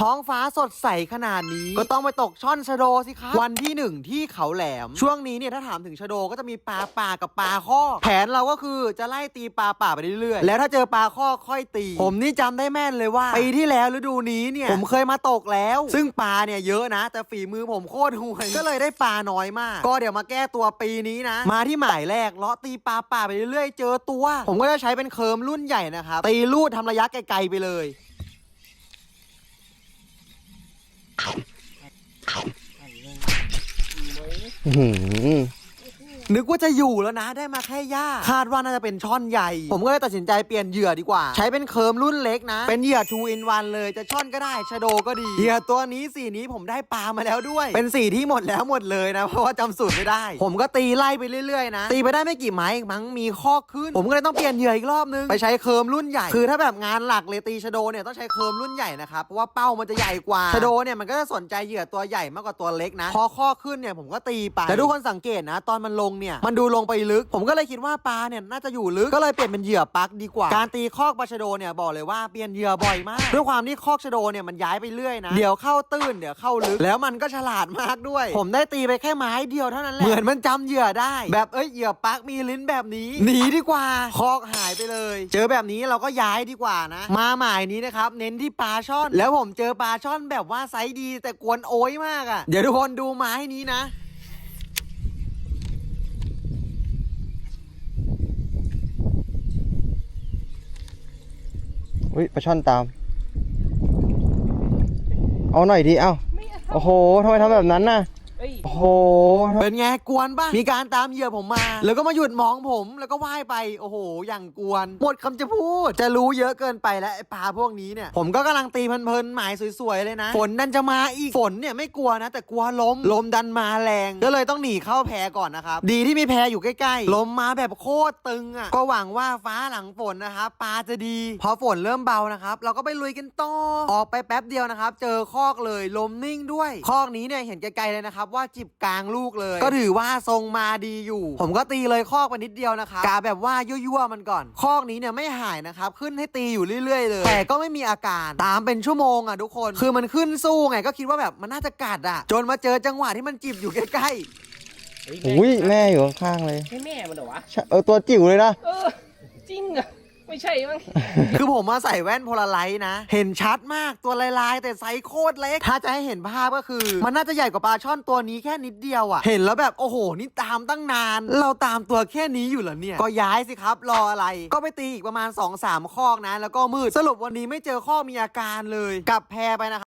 ท้องฟ้าสดใสขนาดนี้ ก็ต้องไปตกช่อนชะโดสิครับ วันที่หนึ่งที่เขาแหลม ช่วงนี้เนี่ยถ้าถามถึงชะโดก็จะมีปลาป่ากับปลาข้อ แผนเราก็คือจะไล่ตีปลาป่าไปเรื่อยๆ แล้วถ้าเจอปลาข้อค่อยตี ผมนี่จำได้แม่นเลยว่าปีที่แล้วฤดูนี้เนี่ยผมเคยมาตกแล้ว ซึ่งปลาเนี่ยเยอะนะ แต่ฝีมือผมโคตรห่วยก็เลยได้ปลาน้อยมาก ก็เดี๋ยวมาแก้ตัวปีนี้นะ มาที่หมายแรกเลาะตีปลาป่าไปเรื่อยๆ เจอตัว ผมก็จะใช้เป็นเคิร์มรุ่นใหญ่นะครับตีลูดทำระยะไกลๆไปเลย อื้อหือ นึกว่าจะอยู่แล้วนะได้มาแค่หญ้าคาดว่าน่าจะเป็นช่อนใหญ่ ผมก็เลยตัดสินใจเปลี่ยนเหยื่อดีกว่า ใช้เป็นเคิร์มรุ่นเล็กนะ เป็นเหยื่อ2 in 1เลยจะช่อนก็ได้ชะโดก็ดีเหยื่อตัวนี้สีนี้ผมได้ปลามาแล้วด้วย เป็นสีที่หมดแล้วหมดเลยนะ เพราะว่าจำสูตรไม่ได้ ผมก็ตีไล่ไปเรื่อยๆนะ ตีไปได้ไม่กี่ไม้มั้งมีข้อขึ้น ผมก็เลยต้องเปลี่ยนเหยื่ออีกรอบนึงไปใช้เคิร์มรุ่นใหญ่ คือถ้าแบบงานหลักเลยตีชะโดเนี่ยต้องใช้เคิร์มรุ่นใหญ่นะครับเพราะว่าเป้ามันจะใหญ่กว่าชะโดเนี่ยมันก็จะสนใจเหยื่อตัวใหญ่มากกว่าตัวเล็กนะ พอข้อขึ้นเนี่ยผมก็ตีไปแต่ทุกคนสังเกตนะ ตอนมันลงเนี่ยมันดูลงไปลึก ผมก็เลยคิดว่าปลาเนี่ยน่าจะอยู่ลึกก็เลยเปลี่ยนเป็นเหยื่อปลักดีกว่า การตีคอกปลาชะโดเนี่ยบอกเลยว่าเปลี่ยนเหยื่อบ่อยมาก ด้วยความที่คอกชะโดเนี่ยมันย้ายไปเรื่อยนะเดี๋ยวเข้าตื้นเดี๋ยวเข้าลึกแล้วมันก็ฉลาดมากด้วย ผมได้ตีไปแค่ไม้เดียวเท่านั้นแหละเหมือนมันจำเหยื่อได้ แบบเอ้ยเหยื่อปลักมีลิ้นแบบนี้หนีดีกว่าคอกหายไปเลย เจอแบบนี้เราก็ย้ายดีกว่านะ มาหมายนี้นะครับเน้นที่ปลาช่อน แล้วผมเจอปลาช่อนแบบว่าไซส์ดี แต่กวนโอยมากอะ่ะเดี๋ยวทุกคนดูไม้นี้นะ อุ้ยปลาช่อนตาม เอาหน่อยดิเอ้าโอ้โหทำไมทำแบบนั้นน่ะ เอ้ยโอ้โหเป็นไงกวนปะมีการตามเหยื่อผมมา แล้วก็มาหยุดมองผมแล้วก็ว่ายไปโอ้โห อย่างกวน หมดคำจะพูด จะรู้เยอะเกินไปแล้วไอ้ปลาพวกนี้เนี่ย ผมก็กำลังตีเพลินๆหมายสวยๆเลยนะ ฝนดันจะมาอีก ฝนเนี่ยไม่กลัวนะ แต่กลัวลม ลมดันมาแรง ก็เลยต้องหนีเข้าแพก่อนนะครับ ดีที่มีแพอยู่ใกล้ๆ ลมมาแบบโคตรตึงอะ ก็หวังว่าฟ้าหลังฝนนะครับปลาจะดี พอฝนเริ่มเบานะครับ เราก็ไปลุยกันต่อ ออกไปแป๊บเดียวนะครับ เจอคอกเลย ลมนิ่งด้วย คอกนี้เนี่ยเห็นไกลๆเลยนะครับว่าจิบกลางลูกเลย ก็ถือว่าทรงมาดีอยู่ ผมก็ตีเลยคอกไปนิดเดียวนะครับกาแบบว่ายั่วๆมันก่อน คอกนี้เนี่ยไม่หายนะครับขึ้นให้ตีอยู่เรื่อยๆเลย แต่ก็ไม่มีอาการตามเป็นชั่วโมงอะทุกคน คือมันขึ้นสู้ไงก็คิดว่าแบบมันน่าจะกัดอะ จนมาเจอจังหวะที่มันจิบอยู่ใกล้เฮ้ยอุ้ยแม่อยู่ข้างๆเลยใช่แม่มันเหรอวะใช่เออตัวจิ๋วเลยนะ เออ จริงเหรอะ ไม่ใช่มั้ง คือผมมาใส่แว่นโพลาไลท์นะ เห็นชัดมากตัวลายๆ แต่ไซส์โคตรเล็ก ถ้าจะให้เห็นภาพก็คือ มันน่าจะใหญ่กว่าปลาช่อนตัวนี้แค่นิดเดียวอะ เห็นแล้วแบบ โอ้โห นี่ตามตั้งนาน เราตามตัวแค่นี้อยู่เหรอเนี่ย ก็ย้ายสิครับ รออะไร ก็ไปตีอีกประมาณ2อสามคอกนะ แล้วก็มืด สรุปวันนี้ไม่เจอข้อมีอาการเลย กลับแพไปนะครับ